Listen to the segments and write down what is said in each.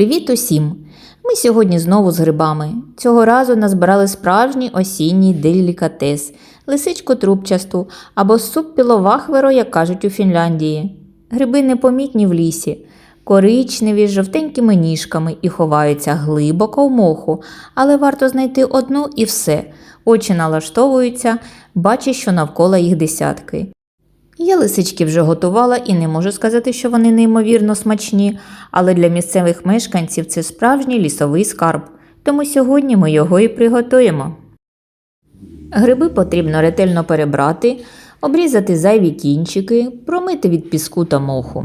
Привіт усім! Ми сьогодні знову з грибами. Цього разу назбирали справжній осінній делікатес лисичку трубчасту або суп піловахверо, як кажуть у Фінляндії. Гриби непомітні в лісі, коричневі з жовтенькими ніжками і ховаються глибоко в моху, але варто знайти одну і все. Очі налаштовуються, бачиш, що навколо їх десятки. Я лисички вже готувала і не можу сказати, що вони неймовірно смачні, але для місцевих мешканців це справжній лісовий скарб, тому сьогодні ми його і приготуємо. Гриби потрібно ретельно перебрати, обрізати зайві кінчики, промити від піску та моху.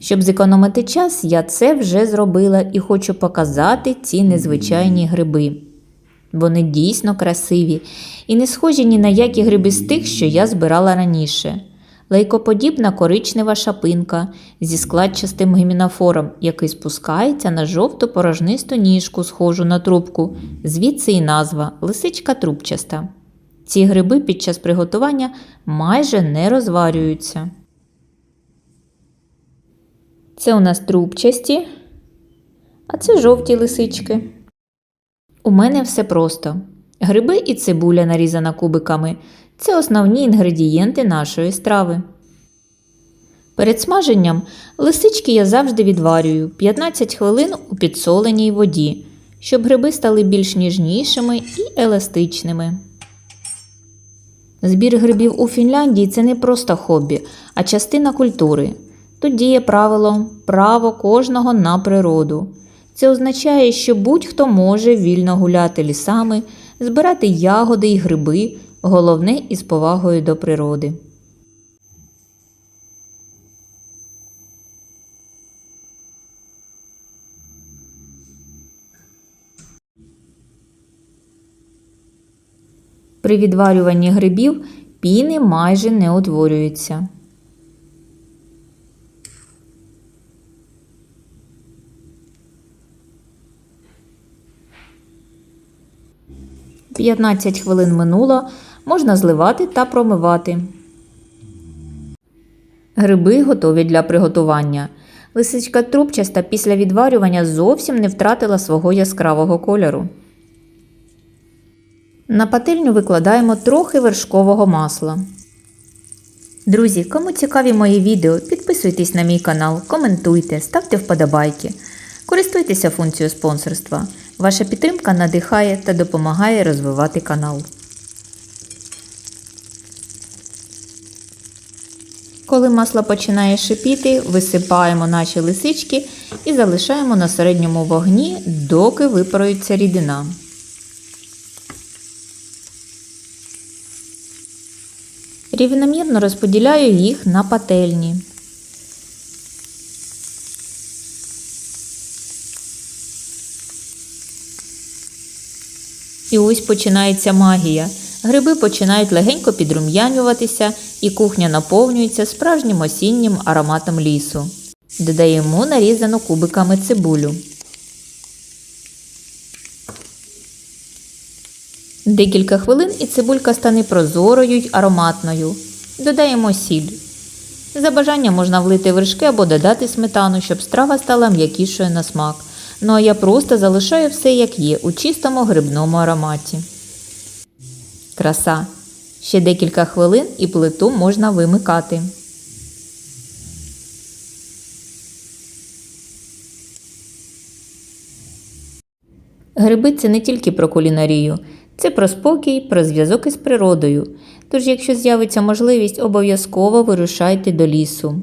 Щоб зекономити час, я це вже зробила і хочу показати ці незвичайні гриби. Вони дійсно красиві і не схожі ні на які гриби з тих, що я збирала раніше. Лейкоподібна коричнева шапинка зі складчастим гімінофором, який спускається на жовту порожнисту ніжку, схожу на трубку, звідси і назва лисичка трубчаста. Ці гриби під час приготування майже не розварюються. Це у нас трубчасті, а це жовті лисички. У мене все просто. Гриби і цибуля нарізана кубиками це основні інгредієнти нашої страви. Перед смаженням лисички я завжди відварюю 15 хвилин у підсоленій воді, щоб гриби стали більш ніжнішими і еластичними. Збір грибів у Фінляндії це не просто хобі, а частина культури. Тут діє правило право кожного на природу. Це означає, що будь-хто може вільно гуляти лісами, збирати ягоди і гриби, головне із повагою до природи. При відварюванні грибів піни майже не утворюються. П'ятнадцять хвилин минуло, можна зливати та промивати. Гриби готові для приготування. Лисичка трубчаста після відварювання зовсім не втратила свого яскравого кольору. На пательню викладаємо трохи вершкового масла. Друзі, кому цікаві мої відео, підписуйтесь на мій канал, коментуйте, ставте вподобайки. Користуйтеся функцією спонсорства. Ваша підтримка надихає та допомагає розвивати канал. Коли масло починає шипіти, висипаємо наші лисички і залишаємо на середньому вогні, доки випарується рідина. Рівномірно розподіляю їх на пательні. І ось починається магія. Гриби починають легенько підрум'янюватися, і кухня наповнюється справжнім осіннім ароматом лісу. Додаємо нарізану кубиками цибулю. Декілька хвилин і цибулька стане прозорою й ароматною. Додаємо сіль. За бажанням можна влити вершки або додати сметану, щоб страва стала м'якішою на смак. Ну а я просто залишаю все як є у чистому грибному ароматі. Краса. Ще декілька хвилин і плиту можна вимикати. Гриби це не тільки про кулінарію, це про спокій, про зв'язок із природою. Тож, якщо з'явиться можливість, обов'язково вирушайте до лісу.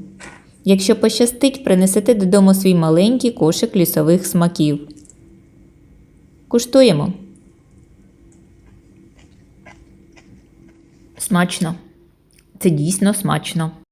Якщо пощастить, принесете додому свій маленький кошик лісових смаків. Куштуємо. Смачно. Це дійсно смачно.